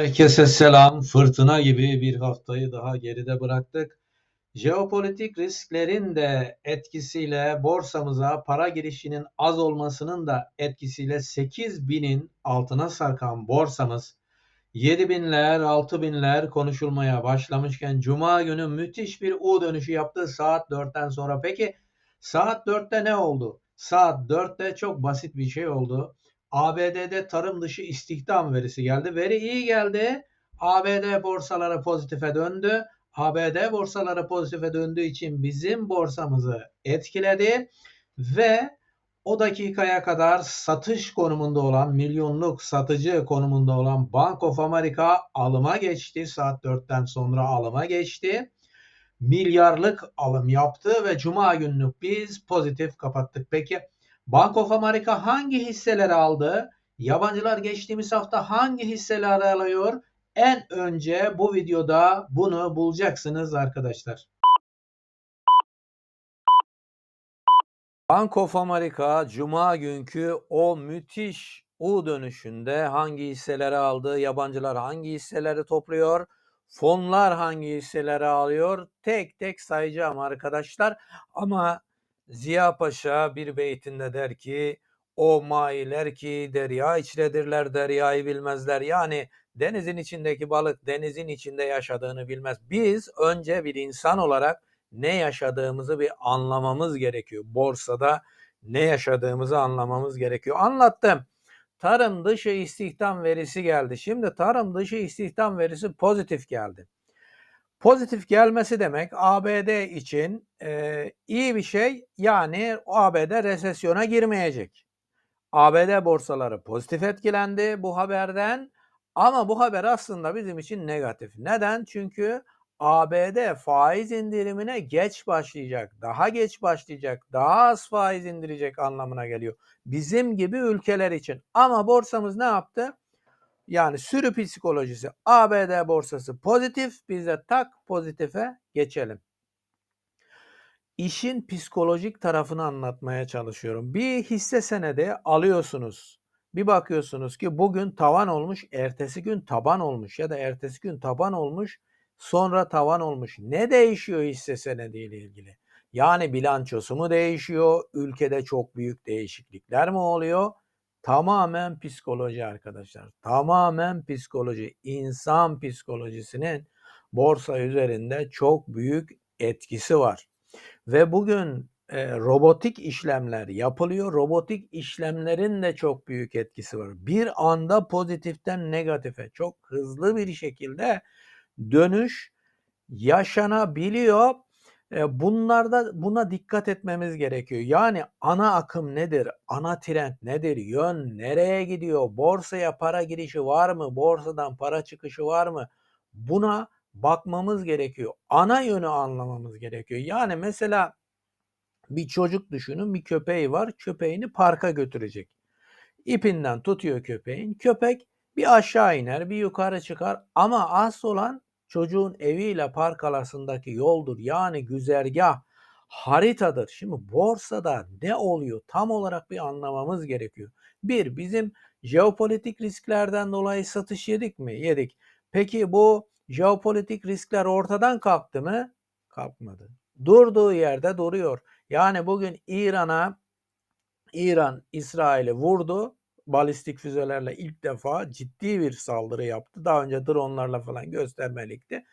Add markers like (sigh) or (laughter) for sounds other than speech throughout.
Herkese selam. Fırtına gibi bir haftayı daha geride bıraktık. Jeopolitik risklerin de etkisiyle borsamıza para girişinin az olmasının da etkisiyle 8000'in altına sarkan borsamız 7000'ler 6000'ler konuşulmaya başlamışken Cuma günü müthiş bir U dönüşü yaptı saat 4'ten sonra. Peki saat 4'te ne oldu? Saat 4'te çok basit bir şey oldu. ABD'de tarım dışı istihdam verisi geldi. Veri iyi geldi. ABD borsaları pozitife döndü. ABD borsaları pozitife döndüğü için bizim borsamızı etkiledi ve o dakikaya kadar satış konumunda olan milyonluk satıcı konumunda olan Bank of America alıma geçti. Saat 4'ten sonra alıma geçti. Milyarlık alım yaptı ve cuma günlük biz pozitif kapattık. Peki Bank of America hangi hisseleri aldı? Yabancılar geçtiğimiz hafta hangi hisseleri alıyor? En önce bu videoda bunu bulacaksınız arkadaşlar. Bank of America Cuma günkü o müthiş U dönüşünde hangi hisseleri aldı, yabancılar hangi hisseleri topluyor, fonlar hangi hisseleri alıyor tek tek sayacağım arkadaşlar. Ama Ziya Paşa bir beytinde der ki o mailer ki derya içredirler deryayı bilmezler. Yani denizin içindeki balık denizin içinde yaşadığını bilmez. Biz önce bir insan olarak ne yaşadığımızı bir anlamamız gerekiyor. Borsada ne yaşadığımızı anlamamız gerekiyor. Anlattım. Tarım dışı istihdam verisi geldi. Şimdi tarım dışı istihdam verisi pozitif geldi. Pozitif gelmesi demek ABD için e, iyi bir şey. Yani ABD resesyona girmeyecek. ABD borsaları pozitif etkilendi bu haberden. Ama bu haber aslında bizim için negatif. Neden? Çünkü ABD faiz indirimine geç başlayacak, daha geç başlayacak, daha az faiz indirecek anlamına geliyor. Bizim gibi ülkeler için. Ama borsamız ne yaptı? Yani sürü psikolojisi ABD borsası pozitif biz de tak pozitife geçelim. İşin psikolojik tarafını anlatmaya çalışıyorum. Bir hisse senedi alıyorsunuz. Bir bakıyorsunuz ki bugün tavan olmuş, ertesi gün taban olmuş ya da ertesi gün taban olmuş, sonra tavan olmuş. Ne değişiyor hisse senediyle ilgili? Yani bilançosu mu değişiyor? Ülkede çok büyük değişiklikler mi oluyor? Tamamen psikoloji arkadaşlar. Tamamen psikoloji. İnsan psikolojisinin borsa üzerinde çok büyük etkisi var. Ve bugün e, robotik işlemler yapılıyor. Robotik işlemlerin de çok büyük etkisi var. Bir anda pozitiften negatife çok hızlı bir şekilde dönüş yaşanabiliyor bunlarda buna dikkat etmemiz gerekiyor. Yani ana akım nedir? Ana trend nedir? Yön nereye gidiyor? Borsaya para girişi var mı? Borsadan para çıkışı var mı? Buna bakmamız gerekiyor. Ana yönü anlamamız gerekiyor. Yani mesela bir çocuk düşünün bir köpeği var. Köpeğini parka götürecek. İpinden tutuyor köpeğin. Köpek bir aşağı iner bir yukarı çıkar ama asıl olan çocuğun eviyle park arasındaki yoldur. Yani güzergah haritadır. Şimdi borsada ne oluyor tam olarak bir anlamamız gerekiyor. Bir, bizim jeopolitik risklerden dolayı satış yedik mi? Yedik. Peki bu jeopolitik riskler ortadan kalktı mı? Kalkmadı. Durduğu yerde duruyor. Yani bugün İran'a İran İsrail'i vurdu balistik füzelerle ilk defa ciddi bir saldırı yaptı. Daha önce dronlarla falan göstermelikti.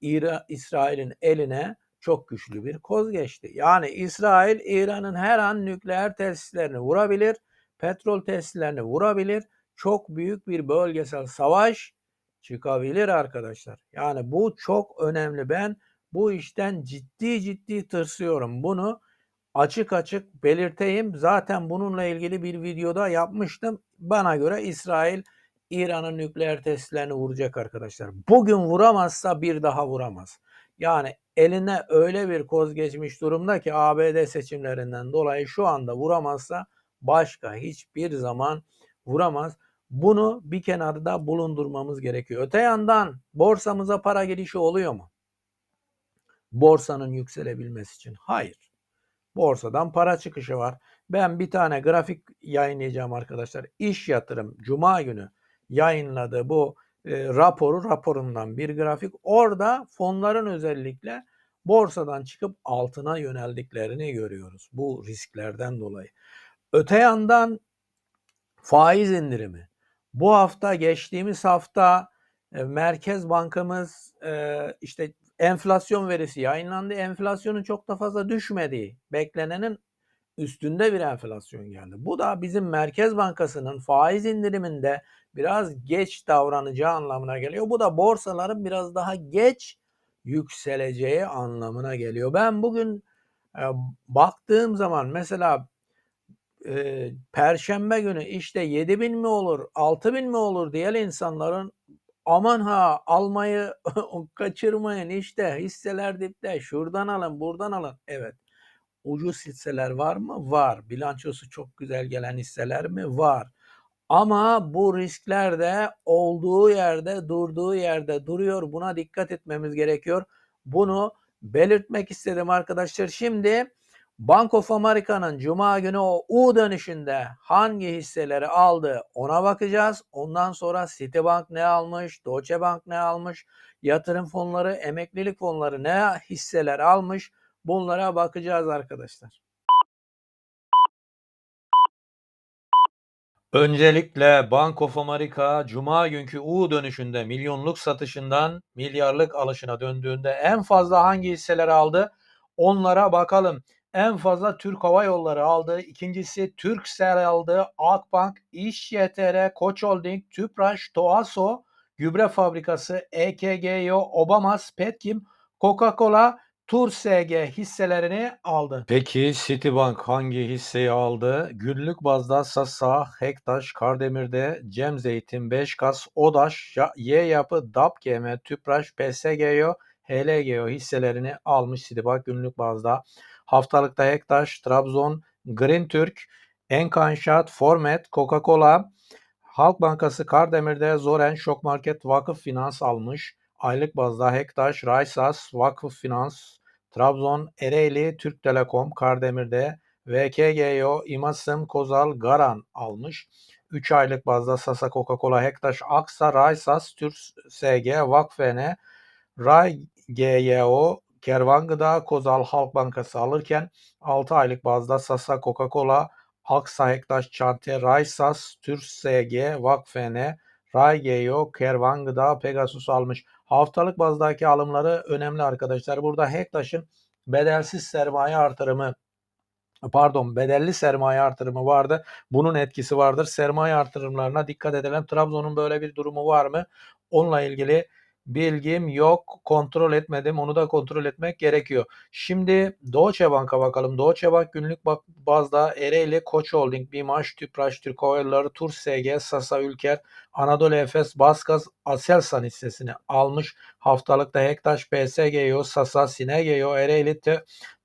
İra, İsrail'in eline çok güçlü bir koz geçti. Yani İsrail İran'ın her an nükleer tesislerini vurabilir, petrol tesislerini vurabilir. Çok büyük bir bölgesel savaş çıkabilir arkadaşlar. Yani bu çok önemli. Ben bu işten ciddi ciddi tırsıyorum. Bunu açık açık belirteyim. Zaten bununla ilgili bir videoda yapmıştım. Bana göre İsrail İran'ın nükleer testlerini vuracak arkadaşlar. Bugün vuramazsa bir daha vuramaz. Yani eline öyle bir koz geçmiş durumda ki ABD seçimlerinden dolayı şu anda vuramazsa başka hiçbir zaman vuramaz. Bunu bir kenarda bulundurmamız gerekiyor. Öte yandan borsamıza para girişi oluyor mu? Borsanın yükselebilmesi için. Hayır. Borsadan para çıkışı var. Ben bir tane grafik yayınlayacağım arkadaşlar. İş yatırım Cuma günü yayınladığı bu e, raporu raporundan bir grafik. Orada fonların özellikle borsadan çıkıp altına yöneldiklerini görüyoruz bu risklerden dolayı. Öte yandan faiz indirimi. Bu hafta geçtiğimiz hafta e, Merkez Bankamız e, işte enflasyon verisi yayınlandı. Enflasyonun çok da fazla düşmediği, beklenenin üstünde bir enflasyon geldi. Bu da bizim Merkez Bankası'nın faiz indiriminde biraz geç davranacağı anlamına geliyor. Bu da borsaların biraz daha geç yükseleceği anlamına geliyor. Ben bugün e, baktığım zaman mesela e, Perşembe günü işte 7 bin mi olur, 6 bin mi olur diyen insanların aman ha almayı (laughs) kaçırmayın işte hisseler dipte şuradan alın buradan alın. Evet ucuz hisseler var mı? Var. Bilançosu çok güzel gelen hisseler mi? Var. Ama bu riskler de olduğu yerde, durduğu yerde duruyor. Buna dikkat etmemiz gerekiyor. Bunu belirtmek istedim arkadaşlar. Şimdi Bank of America'nın Cuma günü o U dönüşünde hangi hisseleri aldı ona bakacağız. Ondan sonra Citibank ne almış, Deutsche Bank ne almış, yatırım fonları, emeklilik fonları ne hisseler almış bunlara bakacağız arkadaşlar. Öncelikle Bank of America Cuma günkü U dönüşünde milyonluk satışından milyarlık alışına döndüğünde en fazla hangi hisseleri aldı? Onlara bakalım. En fazla Türk Hava Yolları aldı. İkincisi Turkcell aldı. Akbank, İş YTR, Koç Holding, Tüpraş, Toaso, Gübre Fabrikası, EKGO, Obamas, Petkim, Coca-Cola, Tur SG hisselerini aldı. Peki Citibank hangi hisseyi aldı? Günlük bazda Sasa, Hektaş, Kardemir'de, Cem Zeytin, Beşkas, Odaş, Y Yapı, DAPGM, Tüpraş, PSGO, HLGO hisselerini almış Citibank günlük bazda. Haftalıkta Hektaş, Trabzon, Green Türk, Enka Formet, Coca-Cola, Halk Bankası Kardemir'de Zoren, Şok Market, Vakıf Finans almış. Aylık bazda Hektaş, Raysas, Vakıf Finans, Trabzon, Ereğli, Türk Telekom, Kardemir'de VKGO, İmasım, Kozal, Garan almış. 3 aylık bazda Sasa, Coca-Cola, Hektaş, Aksa, Raysas, Türk SG, Vakfene, Ray GYO, Kervan Gıda, Kozal Halk Bankası alırken 6 aylık bazda Sasa, Coca-Cola, Aksa, Hektaş, Çante, Raysas, Türk SG, Vakfene, Raygeo, Kervan Gıda, Pegasus almış. Haftalık bazdaki alımları önemli arkadaşlar. Burada Hektaş'ın bedelsiz sermaye artırımı pardon bedelli sermaye artırımı vardı. Bunun etkisi vardır. Sermaye artırımlarına dikkat edelim. Trabzon'un böyle bir durumu var mı? Onunla ilgili bilgim yok. Kontrol etmedim. Onu da kontrol etmek gerekiyor. Şimdi Deutsche Bank'a bakalım. Deutsche Bank günlük bazda Ereğli, Koç Holding, Bimaş, Tüpraş, Türk Hava Tur SG, Sasa Ülker, Anadolu Efes, Baskaz, Aselsan hissesini almış. Haftalıkta Hektaş, PSGO, Sasa, Sinegeo, Ereğli,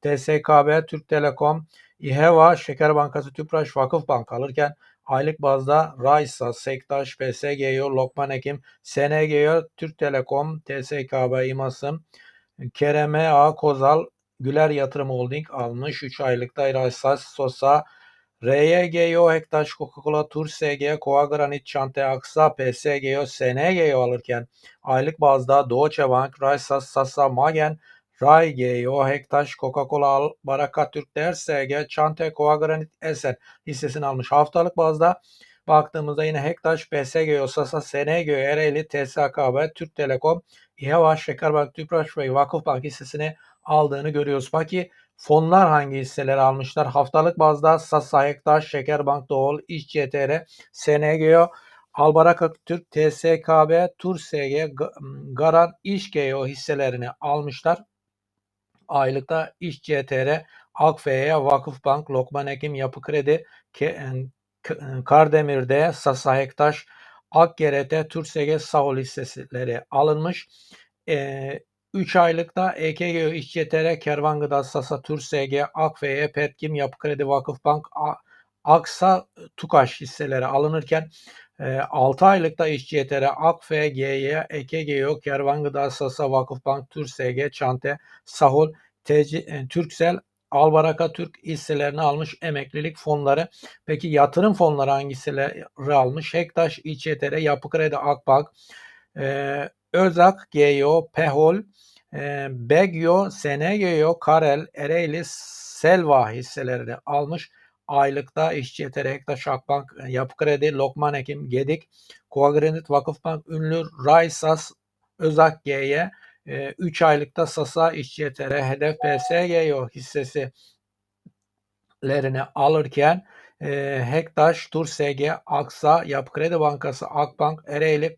TSKB, Türk Telekom, İHEVA, Şeker Bankası, Tüpraş, Vakıf Bank alırken aylık bazda Raysa, Sektaş, PSGO, Lokman Ekim, SNGO, Türk Telekom, TSKB, İmasım, Kereme, A, Kozal, Güler Yatırım Holding almış. 3 aylıkta Raysa, Sosa, RYGO, Hektaş, Coca-Cola, Tur SG, Koa Granit, Çante, Aksa, PSGO, SNGO alırken aylık bazda Deutsche Bank, Raysa, Sasa, Magen, Raygo, Hektaş, Coca-Cola, Baraka Türk, DRSG, Çante, Koa Granit, Esen hissesini almış. Haftalık bazda baktığımızda yine Hektaş, PSGO, Sasa, SNGO, Ereğli, TSKB, Türk Telekom, İHA, Şekerbank, Tüpraş ve Vakıfbank hissesini aldığını görüyoruz. Peki fonlar hangi hisseleri almışlar? Haftalık bazda Sasa, Hektaş, Şekerbank, Doğul, İş CTR, SNGO, Albaraka Türk, TSKB, TURSG, Garan, İşgeo hisselerini almışlar. Aylıkta İş CTR, Akfe'ye, Vakıfbank, Lokman Ekim, Yapı Kredi, Kardemir'de, Sasa Hektaş, Akgeret'e, TURSG, Sağol hisseleri alınmış. E, 3 aylıkta EKG, İş CTR, Kervan Gıda, Sasa, TURSG, Akfe'ye, Petkim, Yapı Kredi, Vakıfbank, Aksa, Tukaş hisseleri alınırken 6 aylıkta İş CTR, Akfe, GY, EKGO, Kervan Gıda, Sasa, Vakıfbank, TURSG, Çante, Sahol, TC, Türksel, Albaraka Türk hisselerini almış emeklilik fonları. Peki yatırım fonları hangisileri almış? Hektaş, İÇTR, Yapı Kredi, Akbank, e, Özak, GEO, Pehol, e, Begyo, SNGO, Karel, Ereğli, Selva hisselerini almış. Aylıkta İşçi Yeter, Hektaş, Akbank, Yapı Kredi, Lokman Hekim, Gedik, Koagranit, Vakıfbank, Ünlü, Raysas, Özak G'ye 3 aylıkta Sasa, İşçi Yeter'e, Hedef PSGO hissesi lerini alırken e, Hektaş, Tur SG, Aksa, Yapı Kredi Bankası, Akbank, Ereğli,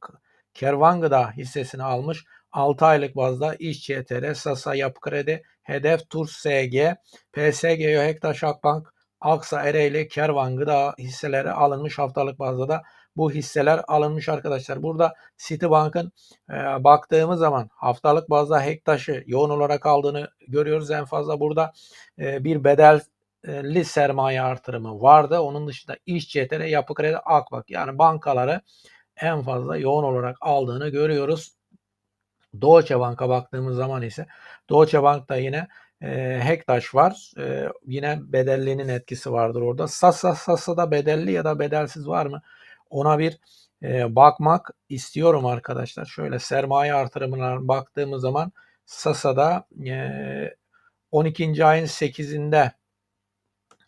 Kervangıda hissesini almış. 6 aylık bazda İşçi ETR, Sasa, Yapı Kredi, Hedef, Tur SG, PSGO, Hektaş, Akbank, Aksa, Ereğli, Kervangıda hisseleri alınmış haftalık bazda da bu hisseler alınmış arkadaşlar. Burada Citibank'ın e, baktığımız zaman haftalık bazda Hektaş'ı yoğun olarak aldığını görüyoruz. En fazla burada e, bir bedelli sermaye artırımı vardı. Onun dışında İş CTR, Yapı Kredi, Akbank yani bankaları en fazla yoğun olarak aldığını görüyoruz. Deutsche Bank'a baktığımız zaman ise Deutsche Bank'ta yine e, Hektaş var. E, yine bedellinin etkisi vardır orada. Sasa Sasa'da bedelli ya da bedelsiz var mı? Ona bir e, bakmak istiyorum arkadaşlar. Şöyle sermaye artırımına baktığımız zaman Sasa'da e, 12. ayın 8'inde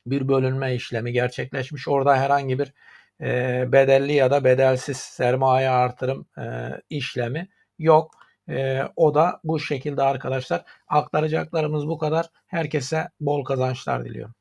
bir bölünme işlemi gerçekleşmiş. Orada herhangi bir e, bedelli ya da bedelsiz sermaye artırım e, işlemi yok. E, o da bu şekilde arkadaşlar. Aktaracaklarımız bu kadar. Herkese bol kazançlar diliyorum.